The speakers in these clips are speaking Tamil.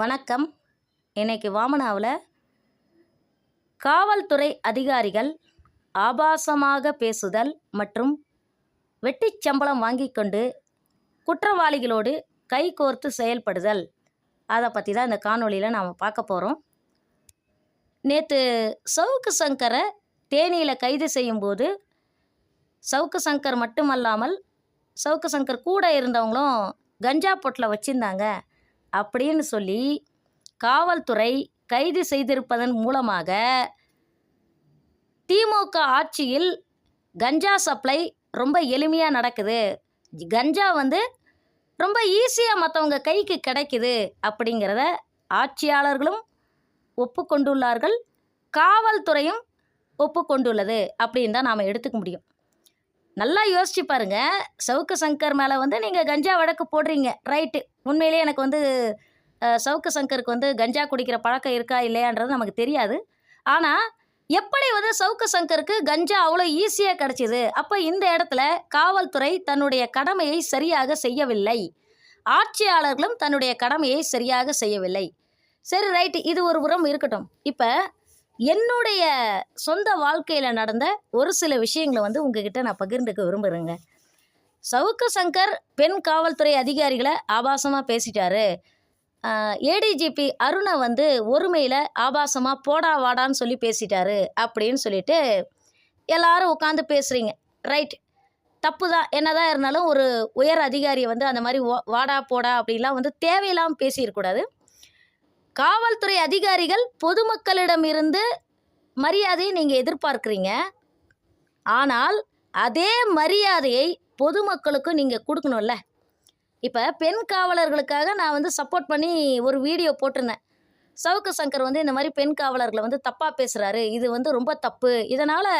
வணக்கம். இன்னைக்கு வாமனாவில் காவல்துறை அதிகாரிகள் ஆபாசமாக பேசுதல் மற்றும் வெட்டிச் சம்பளம் வாங்கிக் கொண்டு குற்றவாளிகளோடு கை கோர்த்து செயல்படுதல். அதை பற்றி தான் இந்த காணொளியில் நாம் பார்க்க போகிறோம் நேற்று சவுக்கு சங்கரை தேனியில் கைது செய்யும்போது சவுக்கு சங்கர் மட்டுமல்லாமல் சவுக்கு சங்கர் கூட இருந்தவங்களும் கஞ்சா பொட்டில் வச்சுருந்தாங்க. அப்படின்னு சொல்லி காவல்துறை கைது செய்திருப்பதன் மூலமாக திமுக ஆட்சியில் கஞ்சா சப்ளை ரொம்ப எளிமையாக நடக்குது. கஞ்சா வந்து ரொம்ப ஈஸியாக மற்றவங்க கைக்கு கிடைக்குது அப்படிங்கிறத ஆட்சியாளர்களும் ஒப்புக்கொண்டுள்ளார்கள். காவல்துறையும் ஒப்புக்கொண்டுள்ளது அப்படின்னு தான் நாம் எடுத்துக்க முடியும். நல்லா யோசிச்சு பாருங்க. சவுக்கு சங்கர் மேலே வந்து நீங்கள் கஞ்சா வழக்கு போடுறீங்க. ரைட்டு உண்மையிலேயே எனக்கு வந்து சவுக்கு சங்கருக்கு வந்து கஞ்சா குடிக்கிற பழக்கம் இருக்கா இல்லையான்றது நமக்கு தெரியாது. ஆனால் எப்படி வந்து சவுக்கு சங்கருக்கு கஞ்சா அவ்வளோ ஈஸியாக கிடச்சிது? அப்போ இந்த இடத்துல காவல்துறை தன்னுடைய கடமையை சரியாக செய்யவில்லை. ஆட்சியாளர்களும் தன்னுடைய கடமையை சரியாக செய்யவில்லை. சரி ரைட்டு இது ஒரு புறம் இருக்கட்டும். இப்போ என்னுடைய சொந்த வாழ்க்கையில் நடந்த ஒரு சில விஷயங்களை வந்து உங்ககிட்ட நான் பகிர்ந்துக்க விரும்புகிறேங்க சவுக்கு சங்கர் பெண் காவல்துறை அதிகாரிகளை ஆபாசமாக பேசிட்டாரு. ஏடிஜிபி அருணை வந்து ஒருமையில் ஆபாசமாக போடா வாடான்னு சொல்லி பேசிட்டாரு அப்படின்னு சொல்லிட்டு எல்லாரும் உட்காந்து பேசுகிறீங்க ரைட் தப்பு தான். என்னதான் இருந்தாலும் ஒரு உயர் அதிகாரியை வந்து அந்த மாதிரி வாடா போடா அப்படிலாம் வந்து தேவையில்லாமல் பேசியிருக்கூடாது காவல்துறை அதிகாரிகள் பொதுமக்களிடமிருந்து மரியாதையை நீங்கள் எதிர்பார்க்குறீங்க. ஆனால் அதே மரியாதையை பொதுமக்களுக்கும் நீங்கள் கொடுக்கணும்ல. இப்போ பெண் காவலர்களுக்காக நான் வந்து சப்போர்ட் பண்ணி ஒரு வீடியோ போட்டிருந்தேன். சவுக்கு சங்கர் வந்து இந்த மாதிரி பெண் காவலர்களை வந்து தப்பாக பேசுகிறாரு இது வந்து ரொம்ப தப்பு. இதனால்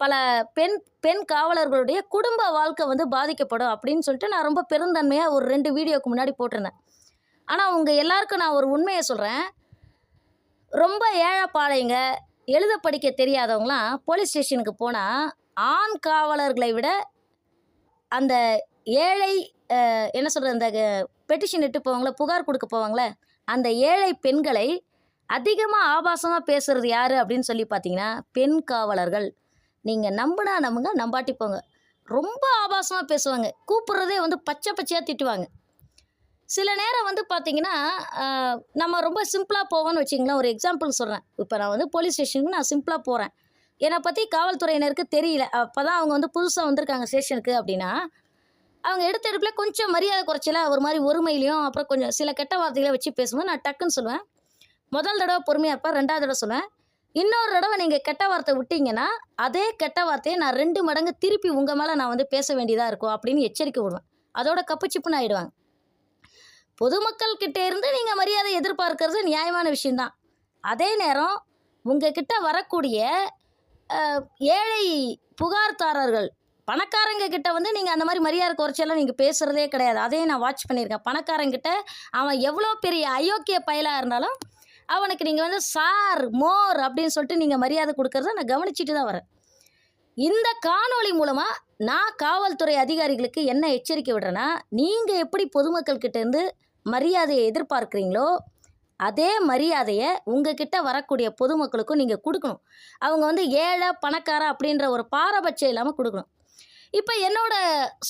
பல பெண் பெண் காவலர்களுடைய குடும்ப வாழ்க்கை வந்து பாதிக்கப்படும் அப்படின்னு சொல்லிட்டு நான் ரொம்ப பெருந்தன்மையாக ஒரு ரெண்டு வீடியோக்கு முன்னாடி போட்டிருந்தேன். ஆனால் உங்கள் எல்லாருக்கும் நான் ஒரு உண்மையை சொல்கிறேன் ரொம்ப ஏழைப்பாளையங்க எழுத படிக்க தெரியாதவங்களாம் போலீஸ் ஸ்டேஷனுக்கு போனால் ஆண் காவலர்களை விட அந்த ஏழை என்ன சொல்கிறது அந்த பெட்டிஷன் இட்டு போவாங்களே புகார் கொடுக்க போவாங்களே அந்த ஏழை பெண்களை அதிகமாக ஆபாசமாக பேசுகிறது யார் அப்படின்னு சொல்லி பார்த்தீங்கன்னா பெண் காவலர்கள். நீங்கள் நம்புனா நம்புங்க நம்பாட்டி போங்க. ரொம்ப ஆபாசமாக பேசுவாங்க. கூப்பிட்றதே வந்து பச்சை பச்சையாக திட்டுவாங்க. சில நேரம் வந்து பார்த்தீங்கன்னா நம்ம ரொம்ப சிம்பிளாக போவோம்னு வச்சிங்களேன் ஒரு எக்ஸாம்பிள் சொல்கிறேன் இப்போ நான் வந்து போலீஸ் ஸ்டேஷனுக்கு நான் சிம்பிளாக போகிறேன் என்னை பற்றி காவல்துறையினருக்கு தெரியல. அப்போ தான் அவங்க வந்து புதுசாக வந்திருக்காங்க ஸ்டேஷனுக்கு அப்படின்னா அவங்க எடுத்த எடுப்பில் கொஞ்சம் மரியாதை குறைச்சல ஒரு மாதிரி ஒருமையிலையும் அப்புறம் கொஞ்சம் சில கெட்ட வார்த்தைகளை வச்சு பேசும்போது நான் டக்குன்னு சொல்லுவேன். முதல் தடவை பொறுமையாக இருப்பேன். ரெண்டாவது தடவை சொல்லுவேன். இன்னொரு தடவை நீங்கள் கெட்ட வார்த்தை விட்டீங்கன்னா அதே கெட்ட வார்த்தையை நான் ரெண்டு மடங்கு திருப்பி உங்கள் மேலே நான் வந்து பேச வேண்டியதாக இருக்கும் அப்படின்னு எச்சரிக்கை விடுவேன். அதோட கப்பு சிப்புன்னு பொதுமக்கள்கிட்ட பொதுமக்கள் இருந்து நீங்கள் மரியாதை எதிர்பார்க்கறது நியாயமான விஷயந்தான் அதே நேரம் உங்ககிட்ட வரக்கூடிய ஏழை புகார்தாரர்கள் பணக்காரங்க கிட்ட வந்து நீங்கள் அந்த மாதிரி மரியாதை குறைச்செல்லாம் நீங்கள் பேசுகிறதே கிடையாது. அதையும் நான் வாட்ச் பண்ணியிருக்கேன். பணக்காரங்கிட்ட அவன் எவ்வளோ பெரிய அயோக்கிய பயலாக இருந்தாலும் அவனுக்கு நீங்கள் வந்து சார் மோர் அப்படின்னு சொல்லிட்டு நீங்கள் மரியாதை கொடுக்கறத நான் கவனிச்சிட்டு தான் வரேன். இந்த காணொளி மூலமாக நான் காவல்துறை அதிகாரிகளுக்கு என்ன எச்சரிக்கை விடுறேன்னா நீங்கள் எப்படி பொதுமக்கள் கிட்ட இருந்து மரியாதையை எதிர்பார்க்குறீங்களோ அதே மரியாதையை உங்ககிட்ட வரக்கூடிய பொதுமக்களுக்கும் நீங்கள் கொடுக்கணும். அவங்க வந்து ஏழை பணக்கார அப்படின்ற ஒரு பாரபட்சம் இல்லாமல் கொடுக்கணும். இப்போ என்னோட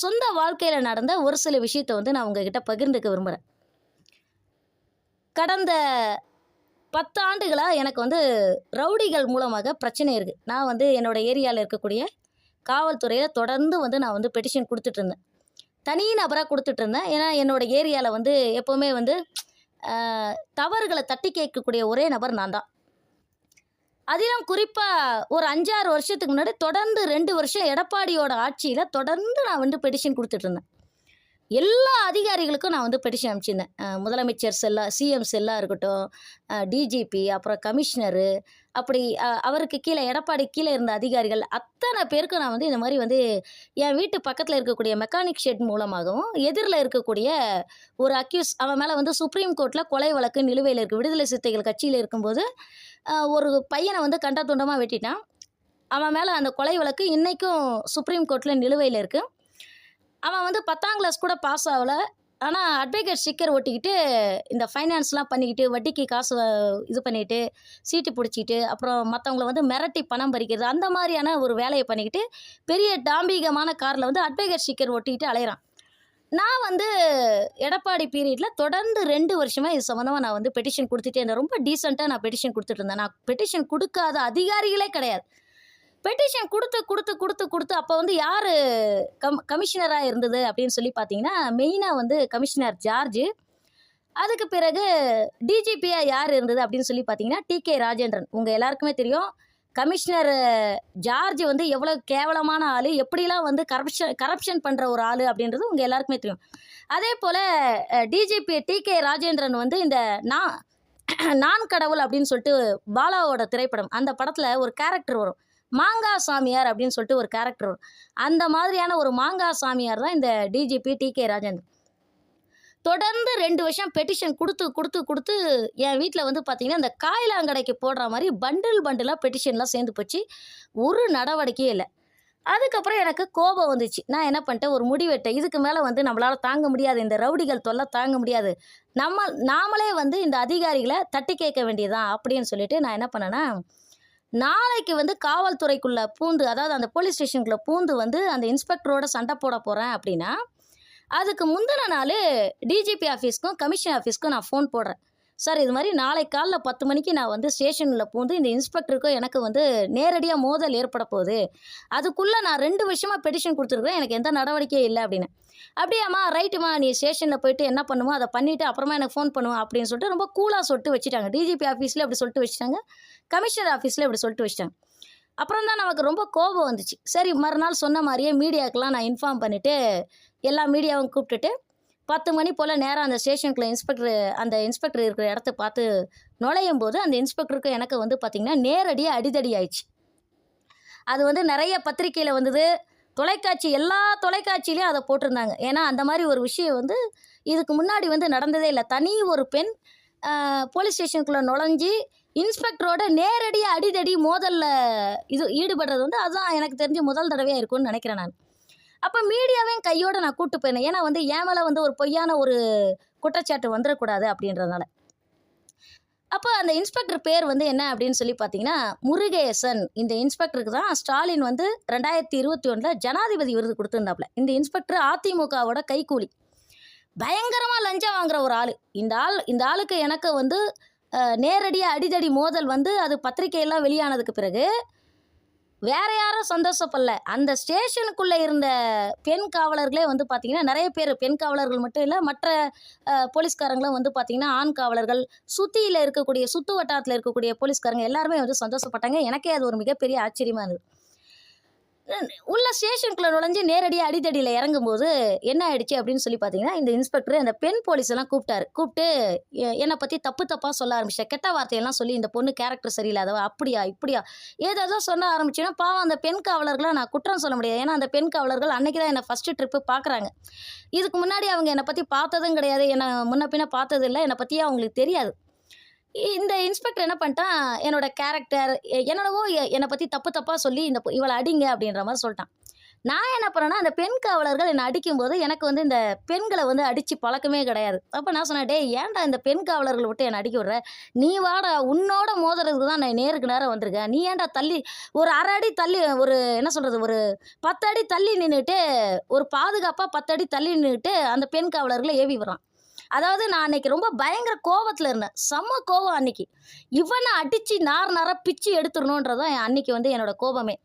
சொந்த வாழ்க்கையில் நடந்த ஒரு சில விஷயத்தை வந்து நான் உங்ககிட்ட பகிர்ந்துக்க விரும்புகிறேன் கடந்த பத்து ஆண்டுகளாக எனக்கு வந்து ரவுடிகள் மூலமாக பிரச்சனை இருக்குது நான் வந்து என்னோட ஏரியாவில் இருக்கக்கூடிய காவல்துறையில் தொடர்ந்து வந்து நான் வந்து பெட்டிஷன் கொடுத்துட்ருந்தேன் தனி நபராக கொடுத்துட்ருந்தேன் ஏன்னா என்னோட ஏரியாவில் வந்து எப்போவுமே வந்து தவறுகளை தட்டி கேட்கக்கூடிய ஒரே நபர் நான் தான். அதிலும் குறிப்பாக ஒரு அஞ்சாறு வருஷத்துக்கு முன்னாடி தொடர்ந்து ரெண்டு வருஷம் எடப்பாடியோட ஆட்சியில் தொடர்ந்து நான் வந்து பெட்டிஷன் கொடுத்துட்ருந்தேன் எல்லா அதிகாரிகளுக்கும் நான் வந்து பெட்டிஷன் அனுப்பிச்சிருந்தேன். முதலமைச்சர் செல்லா சிஎம் செல்லா இருக்கட்டும் டிஜிபி அப்புறம் கமிஷனரு அப்படி அவருக்கு கீழே எடப்பாடி கீழே இருந்த அதிகாரிகள் அத்தனை பேருக்கும் நான் வந்து இந்த மாதிரி வந்து என் வீட்டு பக்கத்தில் இருக்கக்கூடிய மெக்கானிக் ஷெட் மூலமாகவும் எதிரில் இருக்கக்கூடிய ஒரு அக்யூஸ் அவன் மேலே வந்து சுப்ரீம் கோர்ட்டில் கொலை வழக்கு நிலுவையில் இருக்குது விடுதலை சிறுத்தைகள் கட்சியில் இருக்கும்போது ஒரு பையனை வந்து கண்ட துண்டமாக வெட்டிட்டான். அவன் மேலே அந்த கொலை வழக்கு இன்றைக்கும் சுப்ரீம் கோர்ட்டில் நிலுவையில் இருக்குது அவன் வந்து பத்தாம் கிளாஸ் கூட பாஸ் ஆகல. ஆனால் அட்வொகேட் ஸ்டிக்கர் ஒட்டிக்கிட்டு இந்த ஃபைனான்ஸ்லாம் பண்ணிக்கிட்டு வட்டிக்கு காசு இது பண்ணிக்கிட்டு சீட்டு பிடிச்சிக்கிட்டு அப்புறம் மற்றவங்கள வந்து மிரட்டி பணம் பறிக்கிறது அந்த மாதிரியான ஒரு வேலையை பண்ணிக்கிட்டு பெரிய டாம்பீகமான காரில் வந்து அட்வொகேட் ஸ்டிக்கர் ஒட்டிக்கிட்டு அலையிறான். நான் வந்து எடப்பாடி பீரியடில் தொடர்ந்து ரெண்டு வருஷமாக இது சம்மந்தமாக நான் வந்து பெட்டிஷன் கொடுத்துட்டே இருந்தேன். ரொம்ப டீசெண்டாக நான் பெட்டிஷன் கொடுத்துட்டு இருந்தேன். நான் பெட்டிஷன் கொடுக்காத அதிகாரிகளே கிடையாது. பெட்டிஷன் கொடுத்து கொடுத்து கொடுத்து கொடுத்து அப்போ வந்து யார் கம் கமிஷனராக இருந்தது அப்படின்னு சொல்லி பார்த்தீங்கன்னா மெயினாக வந்து கமிஷனர் ஜார்ஜ். அதுக்கு பிறகு டிஜிபியாக யார் இருந்தது அப்படின்னு சொல்லி பார்த்தீங்கன்னா டி கே ராஜேந்திரன். உங்கள் எல்லாருக்குமே தெரியும். கமிஷனர் ஜார்ஜ் வந்து எவ்வளோ கேவலமான ஆள் எப்படிலாம் வந்து கரப்ஷன் கரப்ஷன் பண்ணுற ஒரு ஆள் அப்படின்றது உங்கள் எல்லாருக்குமே தெரியும். அதே போல் டிஜிபி டி கே ராஜேந்திரன் வந்து இந்த நான் நான் கடவுள் அப்படின்னு சொல்லிட்டு பாலாவோட திரைப்படம் அந்த படத்தில் ஒரு கேரக்டர் வரும். மாங்கா சாமியார் அப்படின்னு சொல்லிட்டு ஒரு கேரக்டர் வரும். அந்த மாதிரியான ஒரு மாங்கா சாமியார் தான் இந்த டிஜிபி டி கே ராஜேந்திரன். தொடர்ந்து ரெண்டு வருஷம் பெட்டிஷன் கொடுத்து கொடுத்து கொடுத்து என் வீட்டில் வந்து பார்த்தீங்கன்னா இந்த காயிலாங்கடைக்கு போடுற மாதிரி பண்டில் பண்டிலாக பெட்டிஷன்லாம் சேர்ந்து போச்சு. ஒரு நடவடிக்கையே இல்லை. அதுக்கப்புறம் எனக்கு கோபம் வந்துச்சு. நான் என்ன பண்ணிட்டேன்? ஒரு முடிவெட்டேன் இதுக்கு மேலே வந்து நம்மளால் தாங்க முடியாது. இந்த ரவுடிகள் தொல்லை தாங்க முடியாது. நம்ம நாமளே வந்து இந்த அதிகாரிகளை தட்டி கேட்க வேண்டியதான் அப்படின்னு சொல்லிட்டு நான் என்ன பண்ணேன்னா நாளைக்கு வந்து காவல்துறைக்குள்ளே பூந்து அதாவது அந்த போலீஸ் ஸ்டேஷனுக்குள்ளே பூந்து வந்து அந்த இன்ஸ்பெக்டரோட சண்டை போட போகிறேன் அப்படின்னா அதுக்கு முந்தின நாள் டிஜிபி ஆஃபீஸ்க்கும் கமிஷன் ஆஃபீஸ்க்கும் நான் ஃபோன் போடுறேன். சார் இது மாதிரி நாளை காலைல பத்து மணிக்கு நான் வந்து ஸ்டேஷனில் பூந்து இந்த இன்ஸ்பெக்டருக்கும் எனக்கு வந்து நேரடியாக மோதல் ஏற்பட போகுது. அதுக்குள்ளே நான் ரெண்டு வருஷமாக பெட்டிஷன் கொடுத்துருக்குறேன். எனக்கு எந்த நடவடிக்கையும் இல்லை அப்படின்னு. அப்படியாம்மா ரைட்டுமா நீ ஸ்டேஷனில் போயிட்டு என்ன பண்ணுவோம் அதை பண்ணிவிட்டு அப்புறமா எனக்கு ஃபோன் பண்ணுவோம் அப்படின்னு சொல்லிட்டு ரொம்ப கூலாக சொல்லிட்டு வச்சுட்டாங்க. டிஜிபி ஆஃபீஸில் அப்படி சொல்லிட்டு வச்சுட்டாங்க. கமிஷனர் ஆஃபீஸில் இப்படி சொல்லிட்டு வச்சிட்டாங்க அப்புறம் தான் நமக்கு ரொம்ப கோபம் வந்துச்சு. சரி மறுநாள் சொன்ன மாதிரியே மீடியாக்கெலாம் நான் இன்ஃபார்ம் பண்ணிவிட்டு எல்லா மீடியாவும் கூப்பிட்டுட்டு பத்து மணி போல் நேராக அந்த ஸ்டேஷனுக்குள்ள இன்ஸ்பெக்டர் அந்த இன்ஸ்பெக்டர் இருக்கிற இடத்த பார்த்து நுழையும் போது அந்த இன்ஸ்பெக்டருக்கு எனக்கு வந்து பார்த்திங்கன்னா நேரடியாக அடிதடி ஆயிடுச்சு. அது வந்து நிறைய பத்திரிக்கையில் வந்தது. தொலைக்காட்சி எல்லா தொலைக்காட்சியிலையும் அதை போட்டிருந்தாங்க. ஏன்னா அந்த மாதிரி ஒரு விஷயம் வந்து இதுக்கு முன்னாடி வந்து நடந்ததே இல்லை. தனி ஒரு பெண் போலீஸ் ஸ்டேஷனுக்குள்ளே நுழைஞ்சி இன்ஸ்பெக்டரோட நேரடியாக அடிதடி மோதலில் இது ஈடுபடுறது வந்து அதுதான் எனக்கு தெரிஞ்ச முதல் தடவையாக இருக்கும்னு நினைக்கிறேன் நான். அப்போ மீடியாவையும் கையோடு நான் கூட்டு போயிருந்தேன் ஏன்னா வந்து என் மேலே வந்து ஒரு பொய்யான ஒரு குற்றச்சாட்டு வந்துடக்கூடாது அப்படின்றதுனால. அப்போ அந்த இன்ஸ்பெக்டர் பேர் வந்து என்ன அப்படின்னு சொல்லி பார்த்தீங்கன்னா முருகேசன். இந்த இன்ஸ்பெக்டருக்கு தான் ஸ்டாலின் வந்து ரெண்டாயிரத்தி இருபத்தி ஒன்றில் ஜனாதிபதி விருது கொடுத்துருந்தாப்புல. இந்த இன்ஸ்பெக்டர் அதிமுகவோட கைக்கூலி பயங்கரமாக லஞ்சம் வாங்குற ஒரு ஆள். இந்த ஆள் இந்த ஆளுக்கு எனக்கு வந்து நேரடியாக அடிதடி மோதல் வந்து அது பத்திரிக்கையெல்லாம் வெளியானதுக்கு பிறகு வேற யாரும் சந்தோஷப்படல. அந்த ஸ்டேஷனுக்குள்ளே இருந்த பெண் காவலர்களே வந்து பார்த்திங்கன்னா நிறைய பேர் பெண் காவலர்கள் மட்டும் இல்லை மற்ற போலீஸ்காரங்களும் வந்து பார்த்திங்கன்னா ஆண் காவலர்கள் சுற்றியில் இருக்கக்கூடிய சுற்று வட்டாரத்தில் இருக்கக்கூடிய போலீஸ்காரங்க எல்லாருமே வந்து சந்தோஷப்பட்டாங்க. எனக்கே அது ஒரு மிகப்பெரிய ஆச்சரியமாக இருந்தது. உள்ள ஸ்டேஷனுக்குள்ளே நுழைஞ்சு நேரடியாக அடித்தடியில் இறங்கும்போது என்ன ஆயிடுச்சு அப்படின்னு சொல்லி பார்த்தீங்கன்னா இந்த இன்ஸ்பெக்டர் அந்த பெண் போலீஸ் எல்லாம் கூப்பிட்டாரு. கூப்பிட்டு என்னை பற்றி தப்பு தப்பாக சொல்ல ஆரம்பிச்சிட்டேன் கெட்ட வார்த்தையெல்லாம் சொல்லி இந்த பொண்ணு கேரக்டர் சரியில்லாதவ அப்படியா இப்படியா? ஏதாவது சொல்ல ஆரம்பிச்சுன்னா பாவம் அந்த பெண் காவலர்களை நான் குற்றம் சொல்ல முடியாது. ஏன்னா அந்த பெண் காவலர்கள் அன்னைக்கு தான் என்னை ஃபஸ்ட்டு ட்ரிப்பு பார்க்குறாங்க. இதுக்கு முன்னாடி அவங்க என்னை பற்றி பார்த்ததும் கிடையாது. என்னை முன்ன பின்ன பார்த்தது இல்லை என்னை பற்றியே அவங்களுக்கு தெரியாது. இந்த இன்ஸ்பெக்டர் என்ன பண்ணிட்டான்? என்னோட கேரக்டர் என்னோடவோ என்னை பற்றி தப்பு தப்பாக சொல்லி இந்த இவளை அடிங்க அப்படின்ற மாதிரி சொல்லிட்டான். நான் என்ன பண்ணேன்னா அந்த பெண் காவலர்கள் என்னை அடிக்கும்போது எனக்கு வந்து இந்த பெண்களை வந்து அடித்து பழக்கமே கிடையாது. அப்போ நான் சொன்னேன் டே ஏன்டா இந்த பெண் காவலர்களை விட்டு என்னை அடிக்க விடுற? நீ வாடா உன்னோட மோதுறதுக்கு தான் நான் நேருக்கு நேரம் வந்திருக்கேன் நீ ஏன்டா தள்ளி ஒரு அரை அடி தள்ளி ஒரு என்ன சொல்கிறது ஒரு பத்து அடி தள்ளி நின்றுட்டு ஒரு பாதுகாப்பாக பத்து அடி தள்ளி நின்றுட்டு அந்த பெண் காவலர்களை ஏவி வரான் அதாவது நான் அன்னைக்கு ரொம்ப பயங்கர கோவத்தில் இருந்தேன். செம்ம கோவம் அன்னைக்கு. இவனை அடித்து நார் நார பிச்சு எடுத்துடணுன்றதான் என் அன்னைக்கு வந்து என்னோட கோபமே.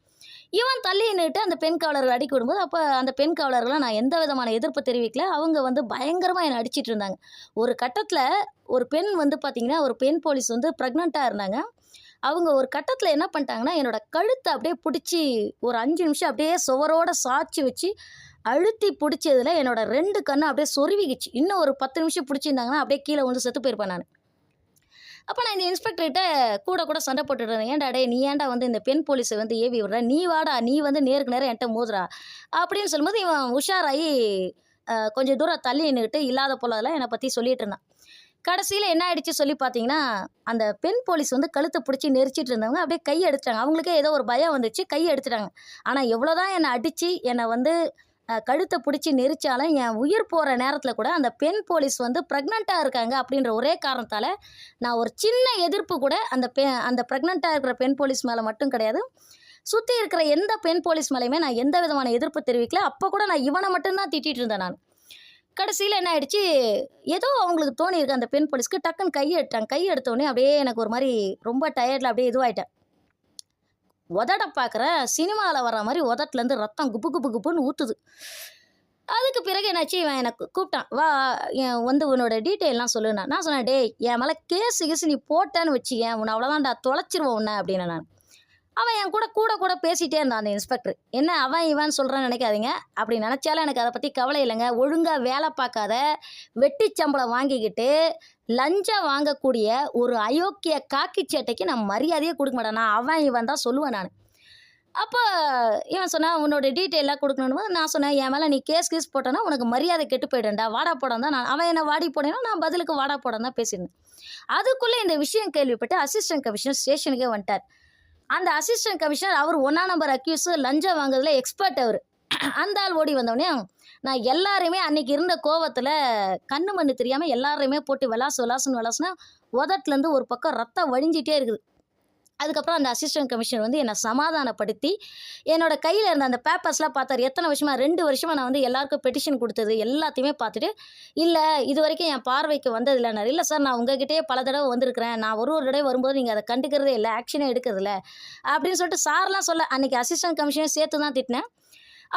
இவன் தள்ளி நின்றுட்டு அந்த பெண் காவலர்கள் அடிக்க விடும்போது அப்போ அந்த பெண் காவலர்களை நான் எந்த விதமான எதிர்ப்பு தெரிவிக்கல. அவங்க வந்து பயங்கரமாக என்னை அடிச்சிட்டு இருந்தாங்க. ஒரு கட்டத்தில் ஒரு பெண் வந்து பார்த்திங்கன்னா ஒரு பெண் போலீஸ் வந்து ப்ரெக்னெண்ட்டாக இருந்தாங்க. அவங்க ஒரு கட்டத்தில் என்ன பண்ணிட்டாங்கன்னா என்னோட கழுத்தை அப்படியே பிடிச்சி ஒரு அஞ்சு நிமிஷம் அப்படியே சுவரோட சாச்சி வச்சு அழுத்தி பிடிச்சதில் என்னோட ரெண்டு கண்ணு அப்படியே சொருவிக்கிச்சு. இன்னும் ஒரு பத்து நிமிஷம் பிடிச்சிருந்தாங்கன்னா அப்படியே கீழே வந்து செத்து போயிருப்பேன் நான். அப்போ நான் இந்த இன்ஸ்பெக்டர்கிட்ட கூட கூட சண்டை போட்டுட்டு ஏன்டா டே நீ ஏன்டா வந்து இந்த பெண் போலீஸை வந்து ஏவி விடுற? நீ வாடா நீ வந்து நேருக்கு நேரம் என்கிட்ட மோதுறா? அப்படின்னு சொல்லும்போது இவன் உஷாராகி கொஞ்சம் தூரம் தள்ளி நின்றுக்கிட்டு இல்லாத போலதெல்லாம் என்னை பற்றி சொல்லிட்டு இருந்தான். கடைசியில் என்ன ஆயிடுச்சு சொல்லி பார்த்தீங்கன்னா அந்த பெண் போலீஸ் வந்து கழுத்தை பிடிச்சி நெரிச்சிட்டு இருந்தவங்க அப்படியே கை எடுத்துட்டாங்க. அவங்களுக்கே ஏதோ ஒரு பயம் வந்துச்சு கை எடுத்துட்டாங்க. ஆனால் எவ்வளோதான் என்னை அடித்து என்னை வந்து கழுத்தை பிடிச்சி நெரிச்சாலும் என் உயிர் போகிற நேரத்தில் கூட அந்த பெண் போலீஸ் வந்து ப்ரெக்னெண்ட்டாக இருக்காங்க அப்படின்ற ஒரே காரணத்தால் நான் ஒரு சின்ன எதிர்ப்பு கூட அந்த பெ அந்த ப்ரெக்னெண்ட்டாக இருக்கிற பெண் போலீஸ் மேலே மட்டும் கிடையாது. சுற்றி இருக்கிற எந்த பெண் போலீஸ் மேலேயுமே நான் எந்த விதமான எதிர்ப்பு தெரிவிக்கல. அப்போ கூட நான் இவனை மட்டும்தான் திட்டிகிட்டு இருந்தேன் நான். கடைசியில் என்ன ஆயிடுச்சு? ஏதோ அவங்களுக்கு தோணியிருக்கு அந்த பெண் போலீஸ்க்கு. டக்குன்னு கையை எடுத்தாங்க கை எடுத்தோடனே அப்படியே எனக்கு ஒரு மாதிரி ரொம்ப டயர்டில் அப்படியே இதுவாயிட்டேன். உதட பார்க்குற சினிமாவில் வர மாதிரி உதட்டிலேருந்து ரத்தம் குப்பு குப்பு குப்புன்னு ஊற்றுது அதுக்கு பிறகு என்னாச்சு இவன் எனக்கு கூப்பிட்டான். வா என் வந்து உன்னோட டீட்டெயிலாம் சொல்லுண்ணா நான் சொன்னேன் டேய் என் மேலே கேஸு கீஸு நீ போட்டேன்னு வச்சுக்கேன். உன்னை அவ்வளோதான்டா தொலைச்சிருவோம் உன்னை அப்படின்னு நான் அவன் என் கூட கூட கூட பேசிகிட்டே இருந்தான் அந்த இன்ஸ்பெக்டர் என்ன அவன் இவன் சொல்கிறான்னு நினைக்காதீங்க. அப்படி நினச்சாலும் எனக்கு அதை பற்றி கவலை இல்லைங்க. ஒழுங்காக வேலை பார்க்காத வெட்டி சம்பளம் வாங்கிக்கிட்டு லஞ்சம் வாங்கக்கூடிய ஒரு அயோக்கிய காக்கி சேட்டைக்கு நான் மரியாதையே கொடுக்க மாட்டேன். நான் அவன் இவன் தான் சொல்லுவேன் நான். அப்போ இவன் சொன்னான் உன்னோட டீட்டெயிலாக கொடுக்கணும் நான் சொன்னேன் என் மேலே நீ கேஸ் கேஸ் போட்டேன்னா உனக்கு மரியாதை கெட்டு போயிடும்டா. வாடா போடம் தான். நான் அவன் என்ன வாடி போடேன்னா நான் பதிலுக்கு வாடா போடம் தான் பேசியிருந்தேன். அதுக்குள்ளே இந்த விஷயம் கேள்விப்பட்டு அசிஸ்டன்ட் கமிஷனர் ஸ்டேஷனுக்கே வந்துட்டார். அந்த அசிஸ்டன்ட் கமிஷனர் அவர் ஒன்றா நம்பர் அக்யூஸ் லஞ்சம் வாங்குறதுல எக்ஸ்பர்ட் அவர். அந்த ஆள் ஓடி வந்தோடனே நான் எல்லாருமே அன்னைக்கு இருந்த கோவத்தில் கண்ணு மண்ணு தெரியாமல் எல்லாரையுமே போட்டு விளாசு விளாசுன்னு விளாசுனா உதட்டுலேருந்து ஒரு பக்கம் ரத்தம் வழிஞ்சிட்டே இருக்குது. அதுக்கப்புறம் அந்த அசிஸ்டன்ட் கமிஷனர் வந்து என்னை சமாதானப்படுத்தி என்னோட கையில் இருந்த அந்த பேப்பர்ஸ்லாம் பார்த்தாரு. எத்தனை வருஷமா? ரெண்டு வருஷமாக நான் வந்து எல்லாருக்கும் பெட்டிஷன் கொடுத்தது எல்லாத்தையுமே பார்த்துட்டு இல்லை இது வரைக்கும் என் பார்வைக்கு வந்ததில்லைனாரு இல்லை சார் நான் உங்ககிட்டயே பல தடவை வந்திருக்கிறேன். நான் ஒரு ஒரு தடவை வரும்போது நீங்கள் அதை கண்டுக்கிறதே இல்லை ஆக்ஷனே எடுக்கிறதில்ல. அப்படின்னு சொல்லிட்டு சார்லாம் சொல்ல அன்றைக்கி அசிஸ்டன்ட் கமிஷனே சேர்த்து தான் திட்டினேன்.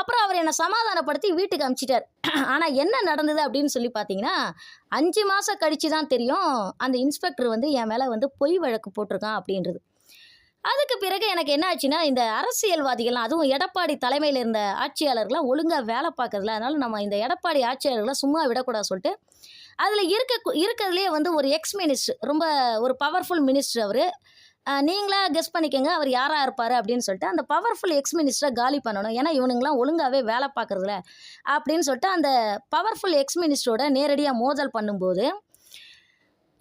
அப்புறம் அவர் என்னை சமாதானப்படுத்தி வீட்டுக்கு அமிச்சிட்டார். ஆனால் என்ன நடந்தது அப்படின்னு சொல்லி பார்த்தீங்கன்னா அஞ்சு மாதம் கழிச்சு தான் தெரியும் அந்த இன்ஸ்பெக்டர் வந்து என் மேலே வந்து பொய் வழக்கு போட்டிருக்கான் அப்படின்றது. அதுக்கு பிறகு எனக்கு என்ன ஆச்சுன்னா இந்த அரசியல்வாதிகள்லாம் அதுவும் எடப்பாடி தலைமையில் இருந்த ஆட்சியாளர்கள்லாம் ஒழுங்காக வேலை பார்க்கறதில்ல அதனால் நம்ம இந்த எடப்பாடி ஆட்சியாளர்களை சும்மா விடக்கூடாது சொல்லிட்டு அதில் இருக்க இருக்கிறதுலே வந்து ஒரு எக்ஸ் மினிஸ்டர் ரொம்ப ஒரு பவர்ஃபுல் மினிஸ்டர் அவர். நீங்களா கெஸ் பண்ணிக்கோங்க அவர் யாராக இருப்பார் அப்படின்னு சொல்லிட்டு அந்த பவர்ஃபுல் எக்ஸ் மினிஸ்டரை காலி பண்ணணும். ஏன்னா இவனுங்களாம் ஒழுங்காகவே வேலை பார்க்கறதில்ல அப்படின்னு சொல்லிட்டு அந்த பவர்ஃபுல் எக்ஸ் மினிஸ்டரோட நேரடியாக மோதல் பண்ணும்போது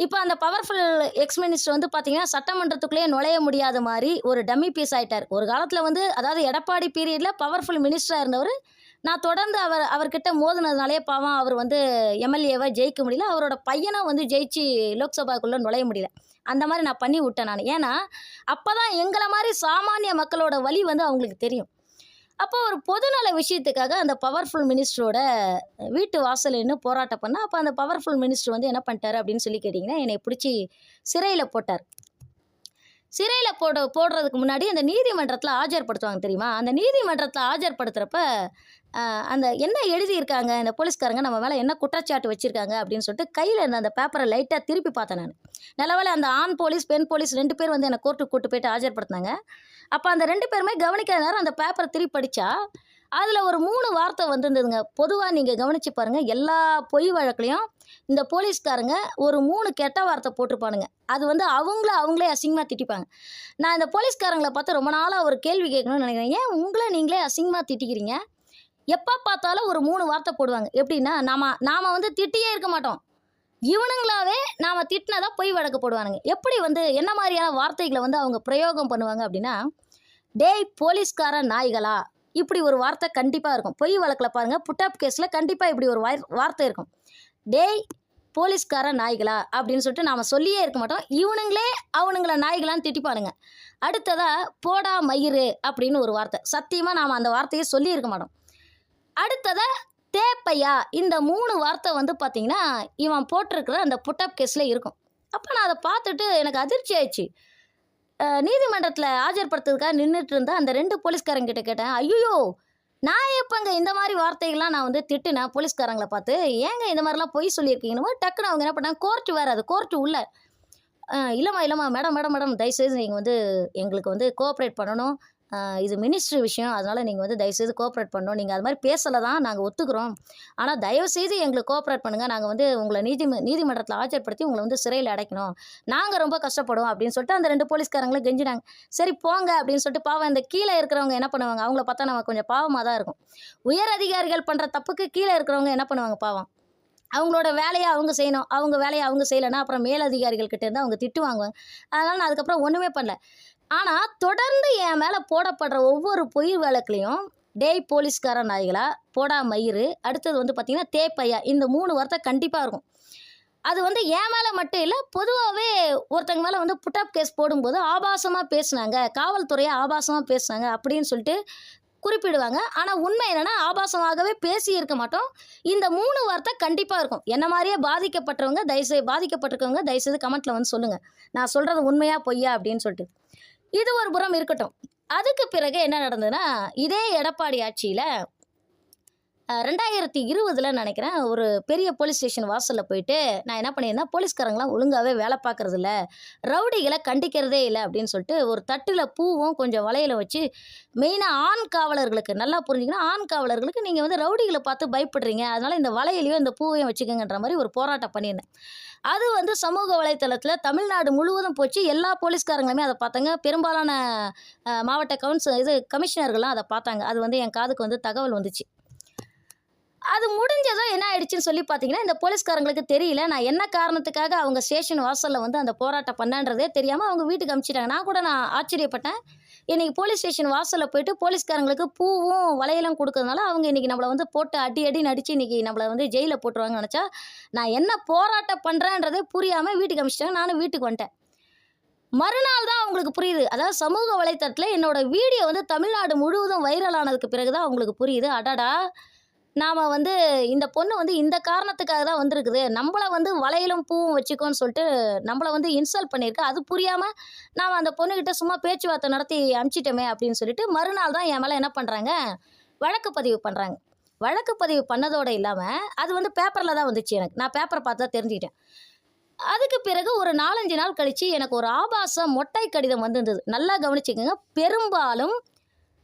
இப்போ அந்த பவர்ஃபுல் எக்ஸ் மினிஸ்டர் வந்து பார்த்தீங்கன்னா சட்டமன்றத்துக்குள்ளேயே நுழைய முடியாத மாதிரி ஒரு டம்மி பீஸ் ஆயிட்டார். ஒரு காலத்தில் வந்து அதாவது எடப்பாடி பீரியடில் பவர்ஃபுல் மினிஸ்டராக இருந்தவர். நான் தொடர்ந்து அவர் அவர்கிட்ட மோதினதுனாலே பாவம் அவர் வந்து எம்எல்ஏவை ஜெயிக்க முடியல. அவரோட பையனும் வந்து ஜெயிச்சு லோக்சபாக்குள்ளே நுழைய முடியல. அந்த மாதிரி நான் பண்ணி விட்டேன் நான். ஏன்னா அப்போ தான் எங்களை மாதிரி சாமானிய மக்களோட வழி வந்து அவங்களுக்கு தெரியும். அப்போ ஒரு பொதுநல விஷயத்துக்காக அந்த பவர்ஃபுல் மினிஸ்டரோட வீட்டு வாசல் நின்று போராட்டம் பண்ணால் அப்போ அந்த பவர்ஃபுல் மினிஸ்டர் வந்து என்ன பண்ணிட்டாரு அப்படின்னு சொல்லி கேட்டிங்கன்னா என்னை பிடிச்சி சிறையில் போட்டார். சிறையில் போட போடுறதுக்கு முன்னாடி அந்த நீதிமன்றத்தில் ஆஜர்படுத்துவாங்க தெரியுமா? அந்த நீதிமன்றத்தில் ஆஜர்படுத்துகிறப்ப அந்த என்ன எழுதியிருக்காங்க? இந்த போலீஸ்காரங்க நம்ம மேலே என்ன குற்றச்சாட்டு வச்சுருக்காங்க? அப்படின்னு சொல்லிட்டு கையில் இருந்த அந்த பேப்பரை லைட்டாக திருப்பி பார்த்தேன் நான். நல்லவேளை அந்த ஆண் போலீஸ் பெண் போலீஸ் ரெண்டு பேர் வந்து என்னை கோர்ட்டுக்கு கூட்டு போயிட்டு ஆஜர்படுத்தினாங்க. அப்போ அந்த ரெண்டு பேருமே கவனிக்காத நேரம் அந்த பேப்பரை திருப்பி படித்தா அதில் ஒரு மூணு வார்த்தை வந்திருந்ததுங்க. பொதுவாக நீங்கள் கவனித்து பாருங்கள் எல்லா பொய் வழக்குலையும் இந்த போலீஸ்காரங்க ஒரு மூணு கெட்ட வார்த்தை போட்டிருப்பானுங்க. அது வந்து அவங்கள அவங்களே அசிங்கமாக திட்டிப்பாங்க. நான் இந்த போலீஸ்காரங்களை பார்த்து ரொம்ப நாளாக ஒரு கேள்வி கேட்கணும்னு நினைக்கிறேன். ஏன் உங்களை நீங்களே அசிங்கமாக திட்டிக்கிறீங்க? எப்போ பார்த்தாலும் ஒரு மூணு வார்த்தை போடுவாங்க. எப்படின்னா நாம நாம் வந்து திட்டியே இருக்க மாட்டோம். இவனுங்களாவே நாம் திட்டினதான் பொய் வழக்கு போடுவானுங்க. எப்படி வந்து என்ன மாதிரியான வார்த்தைகளை வந்து அவங்க பிரயோகம் பண்ணுவாங்க அப்படின்னா டேய் போலீஸ்கார நாய்களா? இப்படி ஒரு வார்த்தை கண்டிப்பாக இருக்கும். பொய் வழக்கில் பாருங்கள் புட்டப் கேஸில் கண்டிப்பாக இப்படி ஒரு வாய் வார்த்தை இருக்கும். டேய் போலீஸ்கார நாய்களா? அப்படின்னு சொல்லிட்டு நாம் சொல்லியே இருக்க மாட்டோம். இவனுங்களே அவனுங்கள நாய்களான்னு திட்டிப்பானுங்க. அடுத்ததாக போடா மயிறு அப்படின்னு ஒரு வார்த்தை. சத்தியமாக நாம் அந்த வார்த்தையை சொல்லியிருக்க மாட்டோம். அடுத்ததாக தேப்பையா. இந்த மூணு வார்த்தை வந்து பார்த்தீங்கன்னா இவன் போட்டிருக்கிற அந்த புட்டப் கேஸில் இருக்கும். அப்போ நான் அதை பார்த்துட்டு எனக்கு அதிர்ச்சி ஆயிடுச்சு. நீதிமன்றத்தில் ஆஜர்படுத்துறதுக்காக நின்றுட்டு இருந்த அந்த ரெண்டு போலீஸ்காரங்க கிட்ட கேட்டேன் ஐயோ நான் எப்போங்க இந்த மாதிரி வார்த்தைகள்லாம் நான் வந்து திட்டுனேன் போலீஸ்காரங்களை பார்த்து? ஏங்க இந்த மாதிரிலாம் பொய் சொல்லியிருக்கீங்கன்னு? டக்குன்னு அவங்க என்ன பண்ணாங்க கோர்ட்டு வேறு அது கோர்ட்டு உள்ள. இல்லைம்மா இல்லைம்மா மேடம் மேடம் மேடம் தயவுசெய்து நீங்கள் வந்து எங்களுக்கு வந்து கோஆப்ரேட் பண்ணணும். இது மினிஸ்ட்ரி விஷயம். அதனால் நீங்கள் வந்து தயவுசெய்து கோஆப்ரேட் பண்ணணும். நீங்கள் அது மாதிரி பேசலை தான் நாங்கள் ஒத்துக்கிறோம். ஆனால் தயவுசெய்து எங்களுக்கு கோஆப்ரேட் பண்ணுங்கள் நாங்கள் வந்து உங்களை நீதி நீதிமன்றத்தில் ஆஜர்படுத்தி உங்களை வந்து சிறையில் அடைக்கணும். நாங்கள் ரொம்ப கஷ்டப்படுவோம் அப்படின்னு சொல்லிட்டு அந்த ரெண்டு போலீஸ்காரங்களும் கெஞ்சினாங்க. சரி போங்க அப்படின்னு சொல்லிட்டு பாவம் இந்த கீழே இருக்கிறவங்க என்ன பண்ணுவாங்க? அவங்கள பார்த்தா நம்ம கொஞ்சம் பாவமாக தான் இருக்கும். உயர் அதிகாரிகள் பண்ணுற தப்புக்கு கீழே இருக்கிறவங்க என்ன பண்ணுவாங்க பாவம்? அவங்களோட வேலையை அவங்க செய்யணும். அவங்க வேலையை அவங்க செய்யலைன்னா அப்புறம் மேலதிகாரிகள் கிட்டேருந்து அவங்க திட்டுவாங்க. அதனால் நான் அதுக்கப்புறம் ஒன்றுமே பண்ணல. ஆனால் தொடர்ந்து என் மேலே போடப்படுற ஒவ்வொரு பொய் வழக்குலையும் டேய் போலீஸ்கார நாய்களா போடா மயிறு. அடுத்தது வந்து பார்த்திங்கன்னா தேப்பையா. இந்த மூணு வார்த்தை கண்டிப்பாக இருக்கும். அது வந்து என் மேலே மட்டும் இல்லை பொதுவாகவே ஒருத்தங்க மேலே வந்து புட்டப் கேஸ் போடும்போது ஆபாசமாக பேசுனாங்க. காவல்துறையை ஆபாசமாக பேசுனாங்க அப்படின்னு சொல்லிட்டு குறிப்பிடுவாங்க. ஆனால் உண்மை என்னென்னா ஆபாசமாகவே பேசியிருக்க மாட்டோம். இந்த மூணு வார்த்தை கண்டிப்பாக இருக்கும். என்ன மாதிரியே பாதிக்கப்பட்டவங்க தயவுசெய்து பாதிக்கப்பட்டிருக்கவங்க தயவுசெய்து கமெண்ட்டில் வந்து சொல்லுங்கள் நான் சொல்கிறது உண்மையாக பொய்யா அப்படின்னு சொல்லிட்டு. இது ஒரு புறம் இருக்கட்டும். அதுக்கு பிறகு என்ன நடந்ததுன்னா இதே எடப்பாடி ஆட்சியில் ரெண்டாயிரத்தி இருபதில் நினைக்கிறேன் ஒரு பெரிய போலீஸ் ஸ்டேஷன் வாசலில் போயிட்டு நான் என்ன பண்ணியிருந்தேன் போலீஸ்காரங்களாம் ஒழுங்காகவே வேலை பார்க்கறது இல்லை ரவுடிகளை கண்டிக்கிறதே இல்லை அப்படின்னு சொல்லிட்டு ஒரு தட்டில் பூவும் கொஞ்சம் வளையல வச்சு மெயினாக ஆண் காவலர்களுக்கு நல்லா புரிஞ்சுக்கணும் ஆண் காவலர்களுக்கு நீங்கள் வந்து ரவுடிகளை பார்த்து பயப்படுறீங்க. அதனால் இந்த வளையலையும் இந்த பூவையும் வச்சுக்கோங்கன்ற மாதிரி ஒரு போராட்டம் பண்ணியிருந்தேன். அது வந்து சமூக வலைத்தளத்தில் தமிழ்நாடு முழுவதும் போச்சு. எல்லா போலீஸ்காரங்களுமே அதை பார்த்தாங்க. பெரும்பாலான மாவட்ட கவுன்சில் இது கமிஷனர்கள்லாம் அதை பார்த்தாங்க. அது வந்து என் காதுக்கு வந்து தகவல் வந்துச்சு. அது முடிஞ்சதும் என்ன ஆயிடுச்சுன்னு சொல்லி பார்த்தீங்கன்னா இந்த போலீஸ்காரங்களுக்கு தெரியல. நான் என்ன காரணத்துக்காக அவங்க ஸ்டேஷன் வாசலில் வந்து அந்த போராட்டம் பண்ணன்றதே தெரியாமல் அவங்க வீட்டுக்கு அனுப்பிச்சிட்டாங்க நான் கூட நான் ஆச்சரியப்பட்டேன். இன்னைக்கு போலீஸ் ஸ்டேஷன் வாசலில் போயிட்டு போலீஸ்காரங்களுக்கு பூவும் வளையலும் கொடுக்கறதுனால அவங்க இன்றைக்கி நம்மளை வந்து போட்டு அடி அடி நடித்து இன்னைக்கு நம்மளை வந்து ஜெயிலில் போட்டுருவாங்கன்னு நினச்சா நான் என்ன போராட்டம் பண்ணுறேன்றதே புரியாமல் வீட்டுக்கு அனுப்பிச்சிட்டாங்க நானும் வீட்டுக்கு வந்துட்டேன். மறுநாள் தான் அவங்களுக்கு புரியுது. அதாவது சமூக வலைத்தளத்தில் என்னோட வீடியோ வந்து தமிழ்நாடு முழுவதும் வைரல் ஆனதுக்கு பிறகு தான் அவங்களுக்கு புரியுது. அடடா! நாம் வந்து இந்த பொண்ணு வந்து இந்த காரணத்துக்காக தான் வந்திருக்குது. நம்மளை வந்து வளையலும் பூவும் வச்சுக்கோன்னு சொல்லிட்டு நம்மளை வந்து இன்சல்ட் பண்ணியிருக்கு. அது புரியாமல் நாம் அந்த பொண்ணுக்கிட்ட சும்மா பேச்சுவார்த்தை நடத்தி அமுச்சிட்டோமே அப்படின்னு சொல்லிட்டு மறுநாள் தான் என் மேலே என்ன பண்ணுறாங்க வழக்கு பதிவு பண்ணுறாங்க வழக்கு பதிவு பண்ணதோடு இல்லாமல் அது வந்து பேப்பரில் தான் வந்துச்சு எனக்கு. நான் பேப்பரை பார்த்து தான் தெரிஞ்சுக்கிட்டேன். அதுக்கு பிறகு ஒரு நாலஞ்சு நாள் கழித்து எனக்கு ஒரு ஆபாச மொட்டை கடிதம் வந்திருந்தது. நல்லா கவனிச்சுக்கோங்க. பெரும்பாலும்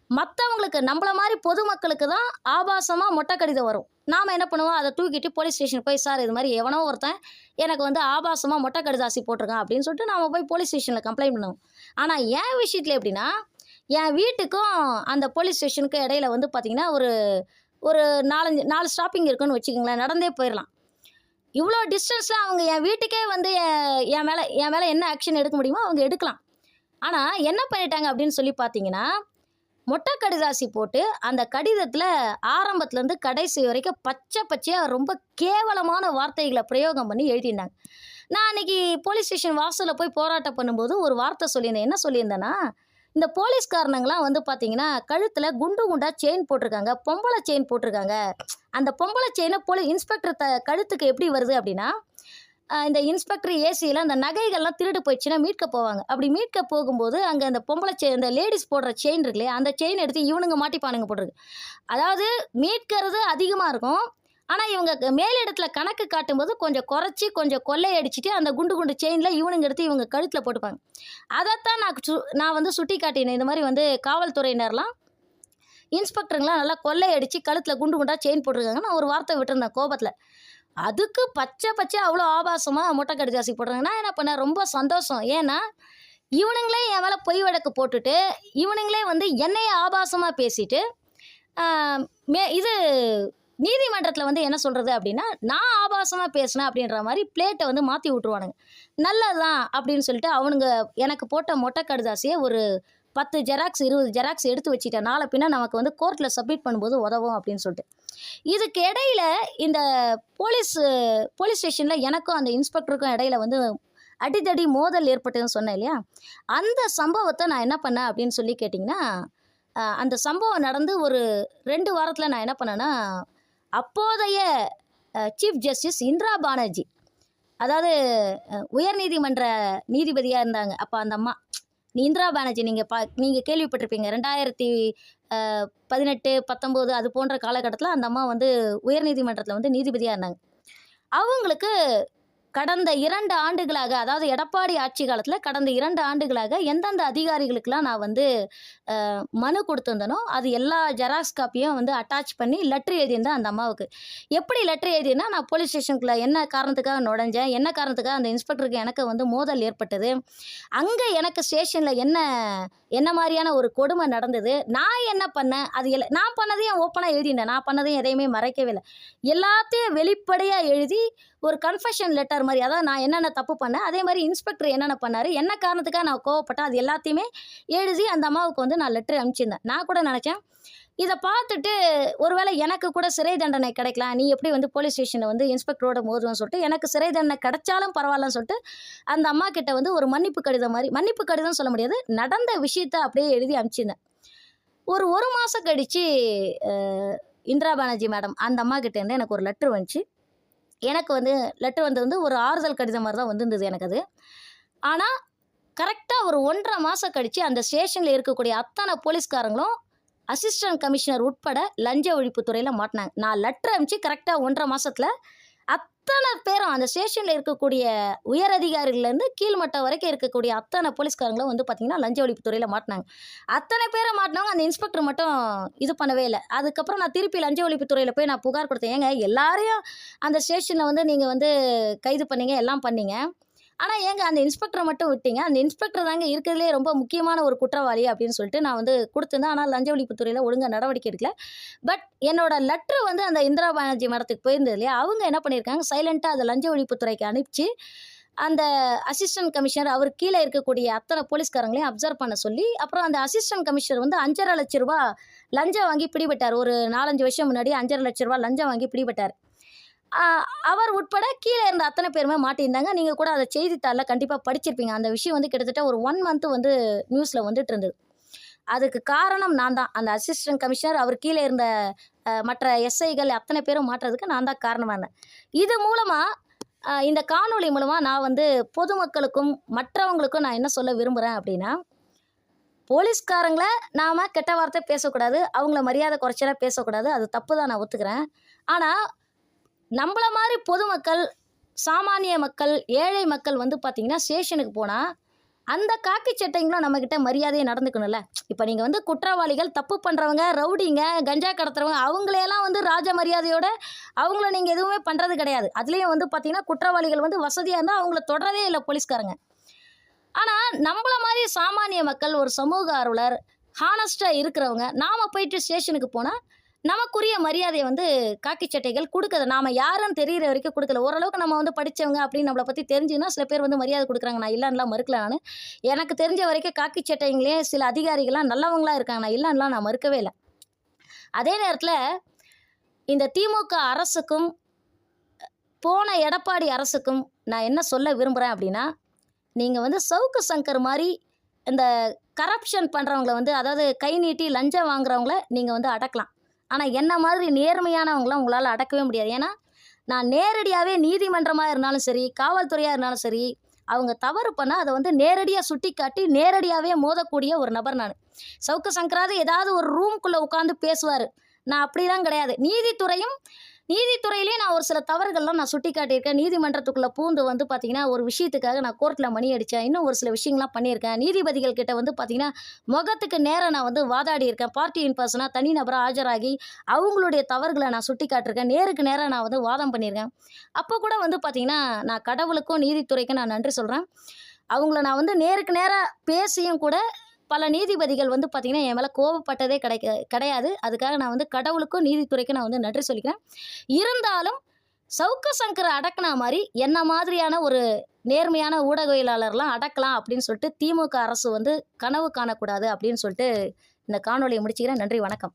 மற்றவங்களுக்கு நம்மள மாதிரி பொதுமக்களுக்கு தான் ஆபாசமாக மொட்டை கடிதம் வரும். நாம் என்ன பண்ணுவோம்? அதை தூக்கிட்டு போலீஸ் ஸ்டேஷன் போய் சார் இது மாதிரி எவனோ ஒருத்தன் எனக்கு வந்து ஆபாசமாக மொட்டை கடிதாசி போட்டிருக்கான் அப்படின்னு சொல்லிட்டு நாம் போய் போலீஸ் ஸ்டேஷனில் கம்ப்ளைண்ட் பண்ணுவோம். ஆனால் என் விஷயத்தில் எப்படின்னா என் வீட்டுக்கும் அந்த போலீஸ் ஸ்டேஷனுக்கும் இடையில வந்து பார்த்திங்கன்னா ஒரு ஒரு நாலஞ்சு நாலு ஸ்டாப்பிங் இருக்குன்னு வச்சுக்கோங்களேன் நடந்தே போயிடலாம் இவ்வளோ டிஸ்டன்ஸில் அவங்க என் வீட்டுக்கே வந்து என் என் மேலே என் மேலே என்ன ஆக்ஷன் எடுக்க முடியுமோ அவங்க எடுக்கலாம். ஆனால் என்ன பண்ணிட்டாங்க அப்படின்னு சொல்லி பார்த்தீங்கன்னா மொட்டை கடிதாசி போட்டு அந்த கடிதத்தில் ஆரம்பத்துலேருந்து கடைசி வரைக்கும் பச்சை பச்சையாக ரொம்ப கேவலமான வார்த்தைகளை பிரயோகம் பண்ணி எழுதினாங்க நான் அன்னைக்கு போலீஸ் ஸ்டேஷன் வாசலில் போய் போராட்டம் பண்ணும்போது ஒரு வார்த்தை சொல்லியிருந்தேன். என்ன சொல்லியிருந்தேன்னா இந்த போலீஸ்காரனுங்களாம் வந்து பார்த்தீங்கன்னா கழுத்தில் குண்டு குண்டாக செயின் போட்டிருக்காங்க பொம்பளை செயின் போட்டிருக்காங்க. அந்த பொம்பளை செயினை போலீஸ் இன்ஸ்பெக்டர் த கழுத்துக்கு எப்படி வருது அப்படின்னா இந்த இன்ஸ்பெக்டர் ஏசியில் அந்த நகைகள்லாம் திருடு போயிடுச்சுன்னா மீட்க போவாங்க. அப்படி மீட்க போகும்போது அங்கே அந்த பொம்பளை செயின் இந்த லேடிஸ் போடுற செயின் இருக்கு இல்லையா அந்த செயின் எடுத்து இவனுங்க மாட்டிப்பானுங்க போட்டிருக்கு. அதாவது மீட்கிறது அதிகமாக இருக்கும். ஆனால் இவங்க மேலிடத்தில் கணக்கு காட்டும்போது கொஞ்சம் குறைச்சி கொஞ்சம் கொள்ளையடிச்சிட்டு அந்த குண்டு குண்டு செயினில் இவனுங்க எடுத்து இவங்க கழுத்தில் போட்டுப்பாங்க. அதைத்தான் நான் சு நான் வந்து சுட்டி காட்டினேன் இந்த மாதிரி வந்து காவல்துறையினர்லாம் இன்ஸ்பெக்டருங்களாம் நல்லா கொள்ளையடிச்சு கழுத்தில் குண்டு குண்டாக செயின் போட்டிருக்காங்க நான் ஒரு வார்த்தை விட்டுருந்தேன் கோபத்தில். அதுக்கு பச்சை பச்சை அவ்வளோ ஆபாசமாக மொட்டை கடிதாசி போடுறாங்க போடுறாங்கன்னா என்ன பண்ணேன் ரொம்ப சந்தோஷம். ஏன்னா இவனுங்களே என் மேலே பொய் வழக்கு போட்டுட்டு இவனுங்களே வந்து என்னையே ஆபாசமாக பேசிட்டு மே இது நீதிமன்றத்தில் வந்து என்ன சொல்கிறது அப்படின்னா நான் ஆபாசமாக பேசினேன் அப்படின்ற மாதிரி பிளேட்டை வந்து மாற்றி விட்ருவானுங்க நல்லதுதான் அப்படின்னு சொல்லிட்டு அவனுங்க எனக்கு போட்ட மொட்டை கடுதாசியை ஒரு பத்து ஜெராக்ஸ் இருபது ஜெராக்ஸ் எடுத்து வச்சுட்டேன் நாளை பின்னா நமக்கு வந்து கோர்ட்டில் சப்மிட் பண்ணும்போது உதவும் அப்படின்னு சொல்லிட்டு. இதுக்கு இடையில இந்த போலீஸ் போலீஸ் ஸ்டேஷனில் எனக்கும் அந்த இன்ஸ்பெக்டருக்கும் இடையில வந்து அடிதடி மோதல் ஏற்பட்டதுன்னு சொன்னேன் இல்லையா? அந்த சம்பவத்தை நான் என்ன பண்ணேன் அப்படின்னு சொல்லி கேட்டிங்கன்னா அந்த சம்பவம் நடந்து ஒரு ரெண்டு வாரத்தில் நான் என்ன பண்ணேன்னா அப்போதைய சீஃப் ஜஸ்டிஸ் இந்திரா பானர்ஜி அதாவது உயர்நீதிமன்ற நீதிபதியாக இருந்தாங்க. அப்போ அந்த அம்மா இந்திரா பானர்ஜி நீங்கள் பா நீங்கள் கேள்விப்பட்டிருப்பீங்க. ரெண்டாயிரத்தி பதினெட்டு பத்தொம்போது அது போன்ற காலகட்டத்தில் அந்த அம்மா வந்து உயர்நீதிமன்றத்தில் வந்து நீதிபதியாக இருந்தாங்க. அவங்களுக்கு கடந்த இரண்டு ஆண்டுகளாக அதாவது எடப்பாடி ஆட்சி காலத்தில் கடந்த இரண்டு ஆண்டுகளாக எந்தெந்த அதிகாரிகளுக்கெல்லாம் நான் வந்து மனு கொடுத்துருந்தனோ அது எல்லா ஜெராக்ஸ் காப்பியும் வந்து அட்டாச் பண்ணி லெட்ரு எழுதியிருந்தேன் அந்த அம்மாவுக்கு. எப்படி லெட்ரு எழுதினா நான் போலீஸ் ஸ்டேஷனுக்குள்ள என்ன காரணத்துக்காக நுழைஞ்சேன் என்ன காரணத்துக்காக அந்த இன்ஸ்பெக்டருக்கு எனக்கு வந்து மோதல் ஏற்பட்டது அங்கே எனக்கு ஸ்டேஷனில் என்ன என்ன மாதிரியான ஒரு கொடுமை நடந்தது நான் என்ன பண்ணேன் அது எல்லாம் நான் பண்ணதையும் ஓப்பனாக எழுதினேன் நான் பண்ணதையும் எதையுமே மறைக்கவே இல்லை. எல்லாத்தையும் வெளிப்படையாக எழுதி ஒரு கன்ஃபெஷன் லெட்டர் மாதிரி. அதாவது நான் என்னென்ன தப்பு பண்ணேன் அதே மாதிரி இன்ஸ்பெக்டர் என்னென்ன பண்ணார் என்ன காரணத்துக்காக நான் கோவப்பட்டேன் அது எல்லாத்தையுமே எழுதி அந்த அம்மாவுக்கு வந்து நான் லெட்டர் அனுப்பிச்சிருந்தேன். நான் கூட நினச்சேன் இதை பார்த்துட்டு ஒருவேளை எனக்கு கூட சிறை தண்டனை கிடைக்கலாம் நீ எப்படி வந்து போலீஸ் ஸ்டேஷனில் வந்து இன்ஸ்பெக்டரோட மோதுவன்னு சொல்லிட்டு எனக்கு சிறை தண்டனை கிடைச்சாலும் பரவாயில்லன்னு சொல்லிட்டு அந்த அம்மா கிட்ட வந்து ஒரு மன்னிப்பு கடிதம் மாதிரி மன்னிப்பு கடிதம் சொல்ல முடியாது நடந்த விஷயத்த அப்படியே எழுதி அனுப்பிச்சிருந்தேன். ஒரு ஒரு மாதம் கழித்து இந்திரா பானர்ஜி மேடம் அந்த அம்மா கிட்டேருந்து எனக்கு ஒரு லெட்ரு வந்துச்சு. எனக்கு வந்து லெட்ரு வந்தது வந்து ஒரு ஆறுதல் கடிதம் மாதிரி தான் வந்திருந்தது எனக்கு அது. ஆனால் கரெக்டாக ஒரு ஒன்றரை மாதம் கழித்து அந்த ஸ்டேஷனில் இருக்கக்கூடிய அத்தனை போலீஸ்காரங்களும் அசிஸ்டன்ட் கமிஷனர் உட்பட லஞ்ச ஒழிப்புத்துறையில் மாட்டினாங்க. நான் லெட்டர் அனுப்பிச்சு கரெக்டாக ஒன்றரை மாதத்தில் அத்தனை பேரும் அந்த ஸ்டேஷனில் இருக்கக்கூடிய உயர் அதிகாரிகள்லேருந்து கீழ்மட்டம் வரைக்கும் இருக்கக்கூடிய அத்தனை போலீஸ்காரங்களும் வந்து பார்த்திங்கன்னா லஞ்ச ஒழிப்புத்துறையில் மாட்டினாங்க. அத்தனை பேரை மாட்டினவங்க அந்த இன்ஸ்பெக்டர் மட்டும் இது பண்ணவே இல்லை. அதுக்கப்புறம் நான் திருப்பி லஞ்ச ஒழிப்புத்துறையில் போய் நான் புகார் கொடுத்தேன். ஏங்க எல்லாரையும் அந்த ஸ்டேஷனில் வந்து நீங்கள் வந்து கைது பண்ணீங்க எல்லாம் பண்ணீங்க. ஆனால் ஏங்க அந்த இன்ஸ்பெக்டரை மட்டும் விட்டீங்க. அந்த இன்ஸ்பெக்டர் தாங்க இருக்கிறதுலே ரொம்ப முக்கியமான ஒரு குற்றவாளி அப்படின்னு சொல்லிட்டு நான் வந்து கொடுத்துருந்தேன். ஆனால் லஞ்ச ஒழிப்புத்துறையில் ஒழுங்காக நடவடிக்கை எடுக்கல. பட் என்னோட லெட்ரு வந்து அந்த இந்திரா பானர்ஜி மடத்துக்கு போயிருந்தது இல்லையா? அவங்க என்ன பண்ணியிருக்காங்க? சைலண்ட்டாக அதை லஞ்ச ஒழிப்புத்துறைக்கு அனுப்பிச்சு அந்த அசிஸ்டன்ட் கமிஷனர் அவர் கீழே இருக்கக்கூடிய அத்தனை போலீஸ்காரங்களையும் அப்சர்வ் பண்ண சொல்லி அப்புறம் அந்த அசிஸ்டன்ட் கமிஷனர் வந்து அஞ்சரை லட்ச ரூபா லஞ்சம் வாங்கி பிடிபட்டார். ஒரு நாலஞ்சு வருஷம் முன்னாடி அஞ்சரை லட்ச ரூபா லஞ்சம் வாங்கி பிடிபட்டார். அவர் உட்பட கீழே இருந்த அத்தனை பேருமே மாட்டியிருந்தாங்க. நீங்கள் கூட அதை செய்தித்தாளில் கண்டிப்பாக படிச்சிருப்பீங்க. அந்த விஷயம் வந்து கிட்டத்தட்ட ஒரு ஒன் மந்த் வந்து நியூஸில் வந்துட்டு இருந்தது. அதுக்கு காரணம் நான் தான். அந்த அசிஸ்டன்ட் கமிஷனர் அவர் கீழே இருந்த மற்ற எஸ்ஐகள் அத்தனை பேரும் மாட்டுறதுக்கு நான் தான் காரணமாக இருந்தேன். இது மூலமாக இந்த காணொளி மூலமாக நான் வந்து பொதுமக்களுக்கும் மற்றவங்களுக்கும் நான் என்ன சொல்ல விரும்புகிறேன் அப்படின்னா போலீஸ்காரங்களை நாம் கெட்ட வார்த்தை பேசக்கூடாது. அவங்கள மரியாதை குறைச்சலாக பேசக்கூடாது. அது தப்பு தான் நான் ஒத்துக்கிறேன். ஆனால் நம்மள மாதிரி பொதுமக்கள் சாமானிய மக்கள் ஏழை மக்கள் வந்து பார்த்திங்கன்னா ஸ்டேஷனுக்கு போனால் அந்த காக்கி சட்டைங்களும் நம்மக்கிட்ட மரியாதையை நடந்துக்கணும்ல. இப்போ நீங்கள் வந்து குற்றவாளிகள் தப்பு பண்ணுறவங்க ரவுடிங்க கஞ்சா கடத்துறவங்க அவங்களையெல்லாம் வந்து ராஜ மரியாதையோட அவங்கள நீங்கள் எதுவுமே பண்ணுறது கிடையாது. அதுலேயும் வந்து பார்த்திங்கன்னா குற்றவாளிகள் வந்து வசதியாக இருந்தால் அவங்கள தொடரவே இல்லை போலீஸ்காரங்க. ஆனால் நம்மள மாதிரி சாமானிய மக்கள் ஒரு சமூக ஆர்வலர் ஹானஸ்ட்டாக இருக்கிறவங்க நாம் போயிட்டு ஸ்டேஷனுக்கு போனால் நமக்குரிய மரியாதையை வந்து காக்கி சட்டைகள் கொடுக்குது நாம் யாருன்னு தெரிகிற வரைக்கும் கொடுக்கல. ஓரளவுக்கு நம்ம வந்து படித்தவங்க அப்படின்னு நம்மளை பற்றி தெரிஞ்சுன்னா சில பேர் வந்து மரியாதை கொடுக்குறாங்க. நான் இல்லைன்னுலாம் மறுக்கல நான். எனக்கு தெரிஞ்ச வரைக்கும் காக்கி சட்டைங்களே சில அதிகாரிகள்லாம் நல்லவங்களாக இருக்காங்க. நான் இல்லைன்னுலாம் நான் மறுக்கவே இல்லை. அதே நேரத்தில் இந்த திமுக அரசுக்கும் போன எடப்பாடி அரசுக்கும் நான் என்ன சொல்ல விரும்புகிறேன் அப்படின்னா நீங்கள் வந்து சவுக்கு சங்கர் மாதிரி இந்த கரப்ஷன் பண்ணுறவங்கள வந்து அதாவது கை நீட்டி லஞ்சம் வாங்குறவங்கள நீங்கள் வந்து அடக்கலாம். ஆனால் என்ன மாதிரி நேர்மையானவங்களாம் உங்களால் அடக்கவே முடியாது. ஏன்னா நான் நேரடியாகவே நீதிமன்றமாக இருந்தாலும் சரி காவல்துறையாக இருந்தாலும் சரி அவங்க தவறு பண்ணால் அதை வந்து நேரடியாக சுட்டி காட்டி நேரடியாகவே மோதக்கூடிய ஒரு நபர் நான். சவுக்கு சங்கராது ஏதாவது ஒரு ரூம்குள்ளே உட்காந்து பேசுவார். நான் அப்படிலாம் கிடையாது. நீதித்துறையும் நீதித்துறையிலே நான் ஒரு சில தவறுகள்லாம் நான் சுட்டி காட்டியிருக்கேன் நீதிமன்றத்துக்குள்ளே பூந்து வந்து பார்த்தீங்கன்னா ஒரு விஷயத்துக்காக நான் கோர்ட்டில் மணி அடித்தேன் இன்னும் ஒரு சில விஷயங்கள்லாம் பண்ணியிருக்கேன். நீதிபதிகள் கிட்ட வந்து பார்த்தீங்கன்னா முகத்துக்கு நேராக நான் வந்து வாதாடி இருக்கேன் பார்ட்டி இன் பர்சனாக தனி நபராக ஆஜராகி அவங்களுடைய தவறுகளை நான் சுட்டி காட்டிருக்கேன் நேருக்கு நேராக நான் வந்து வாதம் பண்ணியிருக்கேன். அப்போ கூட வந்து பார்த்தீங்கன்னா நான் கடவுளுக்கும் நீதித்துறைக்கும் நான் நன்றி சொல்கிறேன் அவங்கள நான் வந்து நேருக்கு நேராக பேசியும் கூட பல நீதிபதிகள் வந்து பார்த்திங்கன்னா என் மேலே கோவப்பட்டதே கிடைக்க கிடையாது. அதுக்காக நான் வந்து கடவுளுக்கும் நீதித்துறைக்கும் நான் வந்து நன்றி சொல்லிக்கிறேன். இருந்தாலும் சவுக்க சங்கரை அடக்குனா மாதிரி என்ன மாதிரியான ஒரு நேர்மையான ஊடகவியலாளர்லாம் அடக்கலாம் அப்படின்னு சொல்லிட்டு திமுக அரசு வந்து கனவு காணக்கூடாது அப்படின்னு சொல்லிட்டு இந்த காணொலியை முடிச்சுக்கிறேன். நன்றி வணக்கம்.